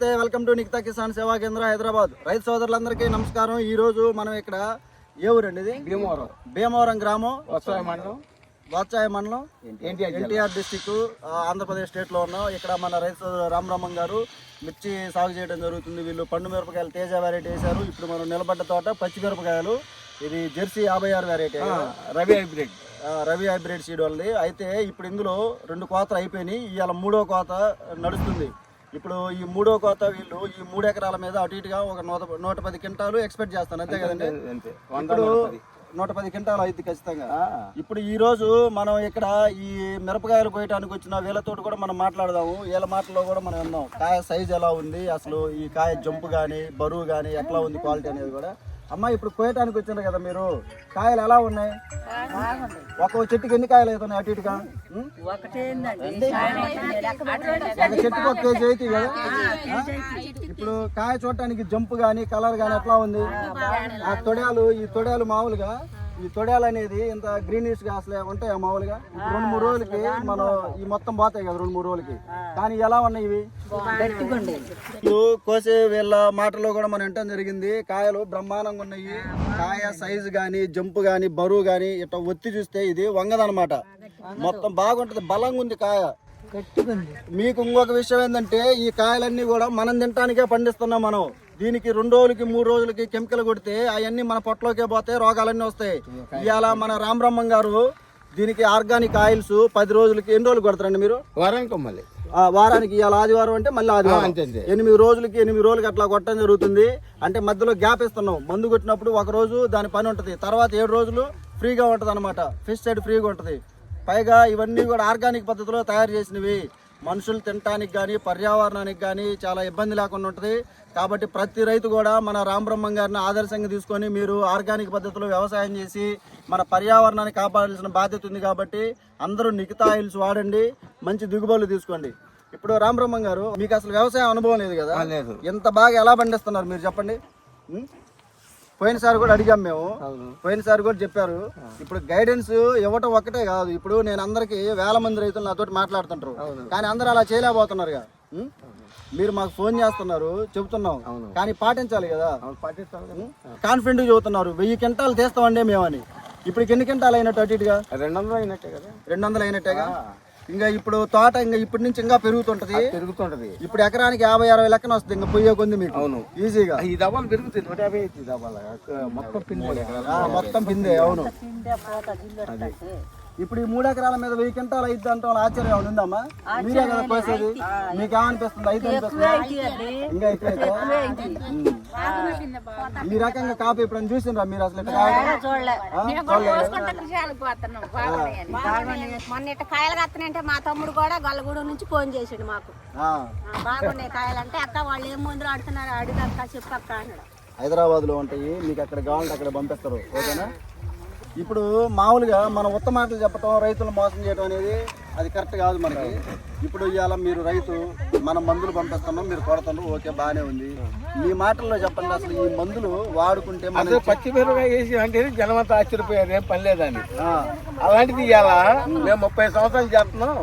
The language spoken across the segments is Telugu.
నమస్తే వెల్కమ్ టు నిక్తా కిసాన్ సేవా కేంద్ర హైదరాబాద్. రైతు సోదరులందరికీ నమస్కారం. ఈ రోజు మనం ఇక్కడ ఏ ఊరండి ఇది? భీమవరం. భీమవరం గ్రామం. వస్తాయి మండలం. వాత్సాయ మండలం. ఎన్టీఆర్ డిస్టిక్ ఆంధ్రప్రదేశ్ స్టేట్లో ఉన్నాం. ఇక్కడ మన రైతు సోదరుడు రామరామన్ గారు మిర్చి సాగు చేయడం జరుగుతుంది. వీళ్ళు పండు మిరపకాయలు తేజ వెరైటీ వేశారు. ఇప్పుడు మనం నిలబడ్డ తోట పచ్చి మిరపకాయలు. ఇది జెర్సీ యాభై ఆరు variety Ravi hybrid. Ravi hybrid seed వాళ్ళది. అయితే ఇప్పుడు ఇందులో రెండు కోతలు అయిపోయినాయి. ఇవాళ మూడో కోత నడుస్తుంది. ఇప్పుడు ఈ మూడో కోత వీళ్ళు ఈ మూడు ఎకరాల మీద అటు ఇటుగా ఒక నూట నూట పది క్వింటాలు ఎక్స్పెక్ట్ చేస్తాను అంతే కదండి? ఇప్పుడు నూట పది. క్వింటాలు అయింది ఖచ్చితంగా. ఇప్పుడు ఈ రోజు మనం ఇక్కడ ఈ మిరపకాయలు కోయటానికి వచ్చిన వీళ్ళతో కూడా మనం మాట్లాడదాము. వీళ్ళ మాటల్లో కూడా మనం విన్నాం. కాయ సైజ్ ఎలా ఉంది? అసలు ఈ కాయ జంపు కానీ బరువు కానీ ఎట్లా ఉంది క్వాలిటీ అనేది కూడా? అమ్మ ఇప్పుడు కోయటానికి వచ్చింది కదా మీరు. కాయలు ఎలా ఉన్నాయి? ఒక చెట్టుకి ఎన్ని కాయలు అవుతున్నాయి అటు ఇటుగా? ఒక చెట్టుకి ఒక కేజీ అయితే కదా? ఇప్పుడు కాయ చూడటానికి జంపు కానీ కలర్ కానీ ఎట్లా ఉంది? ఆ తొడాలు ఈ తొడాలు మామూలుగా ఈ తొడాలు అనేది ఇంత గ్రీనిష్గా అసలు ఉంటాయా మామూలుగా? రెండు మూడు రోజులకి మనం ఈ మొత్తం పోతాయి కదా రెండు మూడు రోజులకి. కానీ ఎలా ఉన్నాయి ఇవి? కోసే వీళ్ళ మాటలో కూడా మనం వింటం జరిగింది. కాయలు బ్రహ్మాండంగా ఉన్నాయి. కాయ సైజు కానీ జంపు కానీ బరువు కానీ ఇట్లా ఒత్తి చూస్తే ఇది వంగదనమాట మొత్తం బాగుంటది బలంగా ఉంది కాయ. మీకు ఇంకొక విషయం ఏంటంటే ఈ కాయలన్నీ కూడా మనం తినటానికే పండిస్తున్నాం మనం. దీనికి రెండు రోజులకి మూడు రోజులకి కెమికల్ కొడితే అవన్నీ మన పొట్టలోకే పోతే రోగాలన్నీ వస్తాయి. ఇవాళ మన రామబ్రహ్మం గారు దీనికి ఆర్గానిక్ ఆయిల్స్ పది రోజులకి ఎన్ని రోజులు కొడతారండి మీరు? వారానికి మళ్ళీ ఆ వారానికి ఇవాళ ఆదివారం అంటే మళ్ళీ ఆదివారం. ఎనిమిది రోజులకి ఎనిమిది రోజులకి అట్లా కొట్టడం జరుగుతుంది. అంటే మధ్యలో గ్యాప్ ఇస్తున్నాం. మందు కొట్టినప్పుడు ఒక రోజు దాని పని ఉంటుంది. తర్వాత ఏడు రోజులు ఫ్రీగా ఉంటుంది అనమాట ఫిష్ సైడ్ ఫ్రీగా ఉంటుంది. పైగా ఇవన్నీ కూడా ఆర్గానిక్ పద్ధతిలో తయారు చేసినవి. మనుషులు తినటానికి కానీ పర్యావరణానికి కానీ చాలా ఇబ్బంది లేకుండా ఉంటుంది. కాబట్టి ప్రతి రైతు కూడా మన రామబ్రహ్మం గారిని ఆదర్శంగా తీసుకొని మీరు ఆర్గానిక్ పద్ధతిలో వ్యవసాయం చేసి మన పర్యావరణాన్ని కాపాడాల్సిన బాధ్యత ఉంది కాబట్టి అందరూ నిఖితా ఆయిల్స్ వాడండి మంచి దిగుబడులు తీసుకోండి. ఇప్పుడు రామబ్రహ్మం గారు మీకు అసలు వ్యవసాయం అనుభవం లేదు కదా? లేదు. ఎంత బాగా ఎలా పండిస్తున్నారు మీరు చెప్పండి? పోయినసారి కూడా అడిగాం మేము. పోయినసారి కూడా చెప్పారు. ఇప్పుడు గైడెన్స్ ఇవ్వటం ఒక్కటే కాదు. ఇప్పుడు నేను అందరికి వేల మంది రైతులు నాతోటి మాట్లాడుతుంటారు. కానీ అందరూ అలా చేయలేకపోతున్నారుగా. ఉం? మీరు మాకు ఫోన్ చేస్తున్నారు చెబుతున్నాం. కానీ పాటించాలి కదా. కాన్ఫిడెంట్ చెబుతున్నారు. వెయ్యి క్వింటాలు తీస్తామండి మేమని. ఇప్పుడు ఎన్ని క్వింటాలు అయినట్టు అటు ఇటుగా? రెండు వందలు అయినట్టే కదా. రెండు వందలు అయినట్టేగా ఇంకా ఇప్పుడు తోట ఇంకా ఇప్పటి నుంచి ఇంకా పెరుగుతుంటది. పెరుగుతుంటది. ఇప్పుడు ఎకరానికి యాభై అరవై లెక్కన వస్తుంది. ఇంకా పొయ్యే కొంది మీకు. అవును. ఈజీగా ఈ దబాలు పెరుగుతాయి. నూట యాభై అవుతుంది దబాలు. మొత్తం పిండి. మొత్తం పిందే అవును. ఇప్పుడు ఈ మూడు ఎకరాల మీద వెయ్యి క్వింటాలు అయితే అంటే వాళ్ళ ఆశ్చర్యం ఏమైనా ఉందమ్మా? మీరే కదా కోసేది? మీకు ఏమనిపిస్తుంది అయితే అనిపిస్తుంది? ఇంకా ఎక్కువ. ఈ రకంగా కాపు ఇప్పుడు చూసిండ్రా మీరు అసలు? మొన్న ఇట్ట కాయలు కత్తనంటే మా తమ్ముడు కూడా గొల్లగూడెం నుంచి ఫోన్ చేసాడు మాకు. బాగున్నాయి కాయలు అంటే అక్క వాళ్ళు ఏం మందులు ఆడుతున్నారు? అడుగక్క చెప్పక్క అన్నాడు. హైదరాబాద్లో ఉంటాయి మీకు అక్కడ కావాలంటే అక్కడ పంపిస్తారు ఓకేనా? ఇప్పుడు మామూలుగా మనం ఉత్త మాటలు చెప్పటం రైతులు మోసం చేయడం అనేది అది కరెక్ట్ కాదు మనకి. ఇప్పుడు ఇవాళ మీరు రైతు మనం మందులు పంపిస్తున్నాం మీరు కొడుతున్నారు ఓకే బాగానే ఉంది. మీ మాటల్లో చెప్పండి అసలు ఈ మందులు వాడుకుంటే మన అదే పచ్చి మిరపకాయ వేసి అంటే జనం అంతా ఆశ్చర్యపోయారు ఏం పని లేదని. ఆ, అలాంటిది ఇవ్వాలా మేము ముప్పై సంవత్సరాలు చేస్తున్నాం.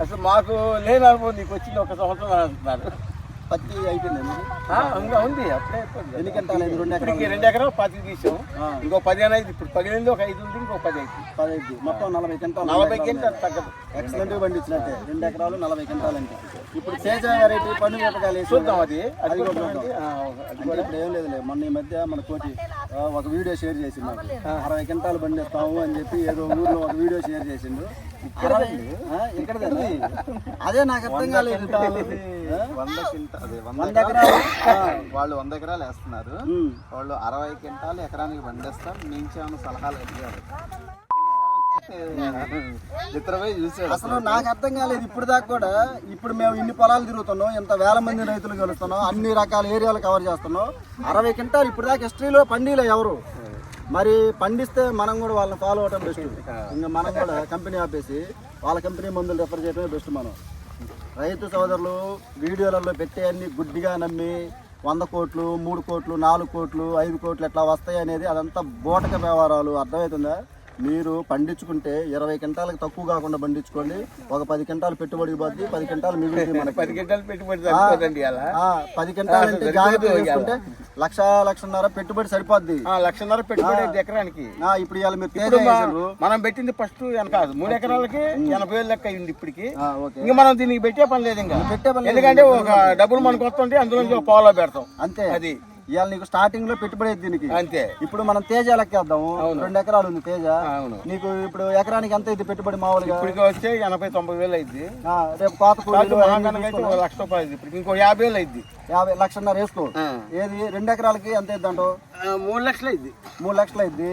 అసలు మాకు లేని అనుభవం నీకు వచ్చింది ఒక సంవత్సరం అంటున్నారు. పత్తి అయిపోయింది ఇంకా ఉంది అప్పుడే. ఎన్ని గంటలు రెండు ఎకరాలు రెండు ఎకరాలు పత్తి తీసాం. ఇంకో పది అనేది ఇప్పుడు పగిలింది ఒక ఐదు ఉంది ఇంకో పది అయితే పదహైదు మొత్తం నలభై క్వింటాలు నలభై కింటాలు తగ్గదు. ఎక్సలెంట్ పండించినట్టే. రెండు ఎకరాలు నలభై క్వింటాలు అంటే ఇప్పుడు తేజ వెరైటీ పండు మిరపకాయలు వేసి చూద్దాం అది. అది కూడా ఇప్పుడు ఏం లేదులే. మొన్న ఈ మధ్య మన కోటి ఒక వీడియో షేర్ చేసిండు. అరవై క్వింటాలు పండిస్తాము అని చెప్పి ఏదో ఊర్లో ఒక వీడియో షేర్ చేసిండు. ఇక్కడదండి అదే. నాకు అర్థం కాలేదు? వంద క్వింటా అదే వంద ఎకరాలు. వాళ్ళు వంద ఎకరాలు వేస్తున్నారు. వాళ్ళు అరవై క్వింటాలు ఎకరానికి పండిస్తారు నుంచి ఏమైనా సలహాలు అడిగారు చూసాడు అసలు నాకు అర్థం కాలేదు ఇప్పుడు దాకా కూడా. ఇప్పుడు మేము ఇన్ని పొలాలు తిరుగుతున్నాం ఇంత వేల మంది రైతులు కలుస్తున్నాం అన్ని రకాల ఏరియాలు కవర్ చేస్తున్నాం. అరవై క్వింటాలు ఇప్పుడు దాకా హిస్టరీలో పండిలే ఎవరు. మరి పండిస్తే మనం కూడా వాళ్ళని ఫాలో అవడం బెస్ట్ ఇంకా మనం కూడా కంపెనీ ఆపేసి వాళ్ళ కంపెనీ మందులు రెఫర్ చేయడమే బెస్ట్ మనం. రైతు సోదరులు వీడియోలలో పెట్టే అన్ని గుడ్డిగా నమ్మి వంద కోట్లు మూడు కోట్లు నాలుగు కోట్లు ఐదు కోట్లు ఎట్లా వస్తాయి అనేది అదంతా బోటక వ్యవహారాలు. అర్థమవుతుందా? మీరు పండించుకుంటే ఇరవై క్వింటాలకు తక్కువ కాకుండా పండించుకోండి. ఒక పది క్వింటాలు పెట్టుబడి పోద్ది పది క్వింటాలు మిగులుతుంది మనకి. పది గంటలు పెట్టుబడి పది క్వింటాలు అంటే జాగ్రత్త చేసుకుంటే లక్ష లక్షన్నర పెట్టుబడి సరిపోద్ది. లక్షన్నర పెట్టుబడి ఎకరానికి. ఆ, ఇప్పుడు ఇవాళ మీరు. మనం పెట్టింది ఫస్ట్ కాదు. మూడు ఎకరాలకి ఎనభై వేలు లెక్క అయింది ఇప్పటికి. ఇంకా మనం దీనికి పెట్టే పని లేదు ఇంకా. పెట్టే పని. ఎందుకంటే ఒక డబ్బులు మనకు వస్తుంటే అందులో పావులో పెడతాం. అంతే. అది. ఇవాళ నీకు స్టార్టింగ్లో పెట్టుబడి దీనికి. అంతే. ఇప్పుడు మనం తేజ లెక్కేద్దాము. రెండు ఎకరాలు ఉంది తేజ. అవును. నీకు ఇప్పుడు ఎకరానికి ఎంత ఇది పెట్టుబడి మామూలుగా? ఇప్పటికి వచ్చే ఎనభై తొంభై వేలు అయింది రేపు కోత లక్ష రూపాయలు ఇంకో యాభై వేలు అయింది యాభై లక్షన్నర వేసుకో. ఏది? రెండు ఎకరాలకి ఎంత ఇద్దంటో మూడు లక్షలు అయింది మూడు లక్షలు అయింది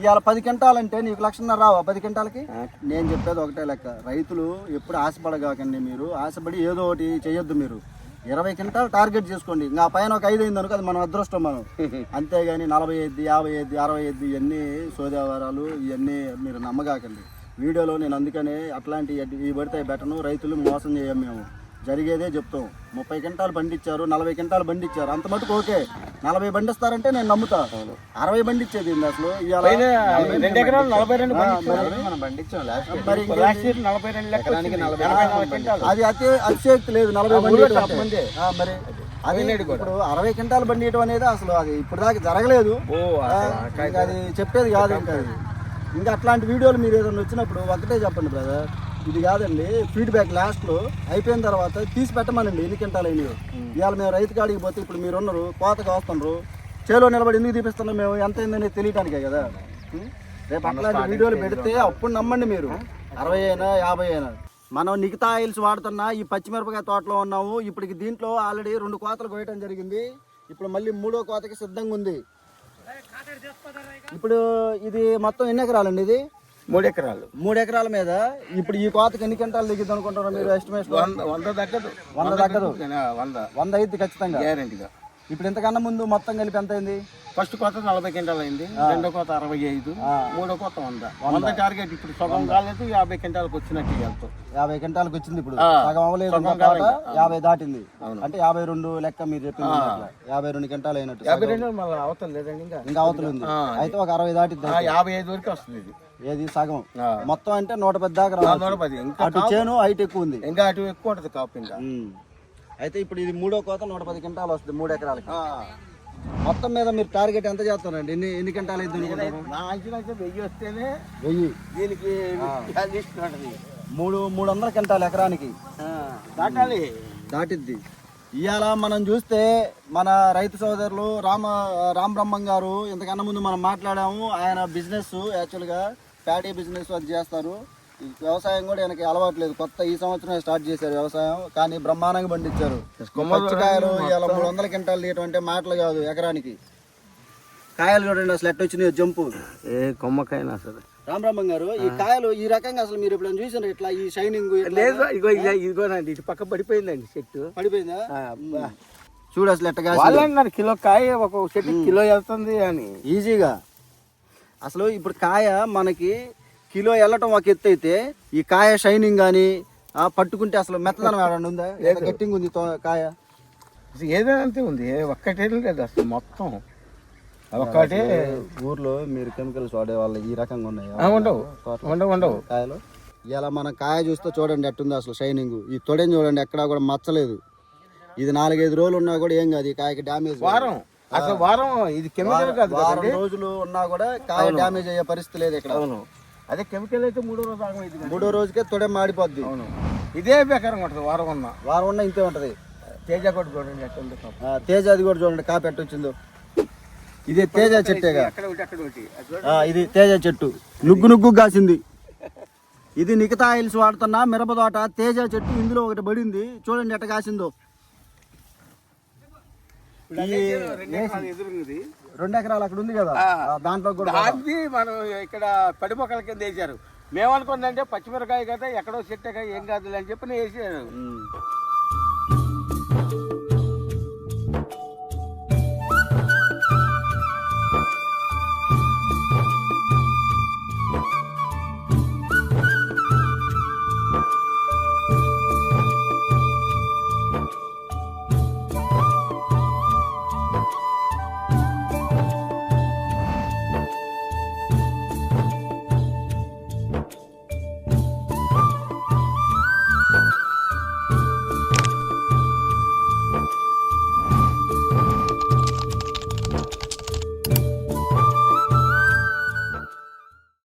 ఇవాళ పది క్వింటాలంటే నీకు లక్షన్నర రావా? పది క్వింటాలకి? నేను చెప్పేది ఒకటే లెక్క. రైతులు ఎప్పుడు ఆశపడగాకండి మీరు. ఆశపడి ఏదో ఒకటి చేయొద్దు మీరు. ఇరవై క్వింటాల్ టార్గెట్ చేసుకోండి. ఇంకా ఆ పైన ఒక ఐదు అయింది అనుకో అది మనం అదృష్టం మనం. అంతేగాని నలభై ఐదు యాభై ఐదు అరవై ఐదు ఇవన్నీ సోదేవరాలు ఇవన్నీ మీరు నమ్మగాకండి. వీడియోలో నేను అందుకనే అట్లాంటి ఇవి పడితే బెటను రైతులు మోసం చేయం మేము. జరిగేదే చెప్తాం. ముప్పై క్వింటాలు పండించారు నలభై క్వింటాలు పండించారు అంత మటుకు ఓకే. నలభై పండిస్తారంటే నేను నమ్ముతా. అరవై పండించేది ఏంది అసలు? రెండు ఎకరాలు నలభై రెండు. అది అతి అతిశయోక్తి లేదు నలభై బండి మరి అది ఇప్పుడు అరవై క్వింటాలు బండియటం అనేది అసలు అది ఇప్పుడు దాకా జరగలేదు. ఓ ఆ, ఇంకా అది చెప్పేది కాదు ఇంకా అది. ఇంకా అట్లాంటి వీడియోలు మీరు ఏదైనా వచ్చినప్పుడు ఒకటే చెప్పండి బ్రదర్ ఇది కాదండి ఫీడ్బ్యాక్ లాస్ట్లో అయిపోయిన తర్వాత తీసి పెట్టమనండి ఎన్ని క్వింటాలు అయినాయి. ఇవాళ మేము రైతు కాడికి పోతే ఇప్పుడు మీరు ఉన్నారు కోతకు వస్తున్నారు చేలో నిలబడి ఎందుకు తీపిస్తున్నాం మేము ఎంత అయిందని తెలియటానికే కదా? రేపు అట్లాంటి వీడియోలు పెడితే అప్పుడు నమ్మండి మీరు. అరవై అయినా యాభై అయినా. మనం నికితా ఆయిల్స్ వాడుతున్నా ఈ పచ్చిమిరపకాయ తోటలో ఉన్నాము ఇప్పటికి దీంట్లో ఆల్రెడీ రెండు కోతలు కోయటం జరిగింది. ఇప్పుడు మళ్ళీ మూడో కోతకి సిద్ధంగా ఉంది. ఇప్పుడు ఇది మొత్తం ఎన్ని ఎకరాలండి ఇది? మూడు ఎకరాలు మూడు ఎకరాల మీద? ఇప్పుడు ఈ కోతకి ఎన్ని క్వింటాలు దిగుద్ది అనుకుంటారు మీరు ఎస్టిమేషన్ వంద వంద దక్కదు వంద దక్కదు వంద. వంద అయింది ఖచ్చితంగా. గ్యారంటీగా. ఇప్పుడు ఇంతకన్నా ముందు మొత్తం కలిపి ఎంత అయింది? ఫస్ట్ కోత నలభై క్వింటాలు అయింది రెండో కోత అరవై ఐదు మూడో కోత వంద. వంద. టార్గెట్ ఇప్పుడు సగం కాలేదు యాభై క్వింటాలకు వచ్చినట్టు వెళ్తాం యాభై క్వింటాలకు వచ్చింది ఇప్పుడు. సగం అవ్వలేదు కాలేదు. యాభై దాటింది. అంటే యాభై రెండు లెక్క మీరు చెప్పింది. యాభై రెండు క్వింటాలు అయినట్టు. యాభై. రెండు మళ్ళీ అవతల లేదండి ఇంకా. ఇంకా అవతల ఉంది. అయితే ఒక అరవై దాటిద్ది యాభై ఐదు వరకు వస్తుంది ఇది. ఏది? సగం. మొత్తం అంటే నూట పది దాకా నూట పది. ఇంకా అటు చేను హైట్ ఎక్కువ ఉంది. ఇంకా అటు ఎక్కువ ఉంటుంది కాపు ఇంకా. అయితే ఇప్పుడు ఇది మూడో కోత నూట పది క్వింటాలు వస్తుంది మూడు ఎకరాలకి. మొత్తం మీద మీరు టార్గెట్ ఎంత చేస్తారండి? ఎన్ని ఎన్ని అయింది అనుకుంటారు నా అంచనా అయితే వెయ్యి వస్తేనే వెయ్యి. దీనికి మూడు మూడు వందల క్వింటాలు ఎకరానికి. దాటాలి. దాటిద్ది. ఇవాళ మనం చూస్తే మన రైతు సోదరులు రామ రామ్ బ్రహ్మం గారు ఇంతకన్నా ముందు మనం మాట్లాడాము. ఆయన బిజినెస్ యాక్చువల్గా ప్యాడీ బిజినెస్ అది చేస్తారు. వ్యవసాయం కూడా ఆయనకి అలవాట్లేదు. కొత్త ఈ సంవత్సరం స్టార్ట్ చేశారు వ్యవసాయం. కానీ బ్రహ్మాండంగా పండించారు. పచ్చికాయలు ఇవాళ మూడు వందల క్వింటాలు తీయటం అంటే మాటలు కాదు ఎకరానికి. కాయలు చూడండి అసలు ఎట్ట వచ్చినాయో జంపు. ఏ కొమ్మకైనా సరే రామ్ బ్రహ్మం గారు ఈ కాయలు ఈ రకంగా అసలు మీరు ఇప్పుడు చూసారు ఇట్లా ఈ షైనింగ్ లేదు ఇగో ఇగో ఇదిగోనండి ఇటు పక్క పడిపోయిందండి చెట్టు. పడిపోయిందా. చూడు అసలు ఎట్ట కాసిందో. వాళ్ళు అన్నారు కిలో కాయ ఒక చెట్టు కిలో వెళ్తుంది అని. ఈజీగా. అసలు ఇప్పుడు కాయ మనకి కిలో వెళ్ళటం ఒక ఎత్తు అయితే ఈ కాయ షైనింగ్ కానీ పట్టుకుంటే అసలు మెత్తదనం ఏడన్నా ఉందా? ఎంత గట్టిగా ఉంది కాయ? ఏదైనా అంతే ఉంది. ఒక్కటే లేదు అసలు మొత్తం. ఒక్కటే. ఊర్లో మీరు కెమికల్స్ వాడే వాళ్ళు ఈ రకంగా ఉన్నాయి. ఉండవు. ఉండవు ఉండవు. కాయలు. ఇలా మనం కాయ చూస్తే చూడండి ఎట్టుంది అసలు షైనింగ్ ఈ తొడని చూడండి ఎక్కడా కూడా మచ్చలేదు. ఇది నాలుగైదు రోజులు ఉన్నా కూడా ఏం కాదు ఈ కాయకి డ్యామేజ్ వారం. అసలు వారం ఇది కెమికల్ కాదు వారం రోజులు ఉన్నా కూడా కాయ డ్యామేజ్ అయ్యే పరిస్థితి లేదు ఇక్కడ. అవును. అదే కెమికల్ అయితే మూడో రోజు ఆగమైంది. మూడో రోజుకే తొడే మాడిపోద్ది. అవును. ఇదే బేకారంగా ఉంటుంది వారం ఉన్న. వారం ఉన్నా ఇంతే ఉంటది. తేజ కొట్టు చూడండి ఎట్లా తేజ అది కూడా చూడండి కాపు ఎట్ట వచ్చిందో. ఇదే తేజ చెట్టేగా ఇది తేజ చెట్టు. నుగ్గు నుగ్గు కాసింది. ఇది నిఖితా ఆయిల్స్ వాడుతున్న మిరప తోట తేజ చెట్టు ఇందులో ఒకటి పడింది. చూడండి ఎట్ట కాసిందో. రెండు ఎకరాలు అక్కడ ఉంది కదా. దాంట్లో కూడా దాన్ని మనం ఇక్కడ పడిపోకల కింద వేసారు మేమనుకుందంటే పచ్చిమిరకాయ కదా ఎక్కడో చెట్టు ఏం కాదు అని చెప్పి నేను వేసాను.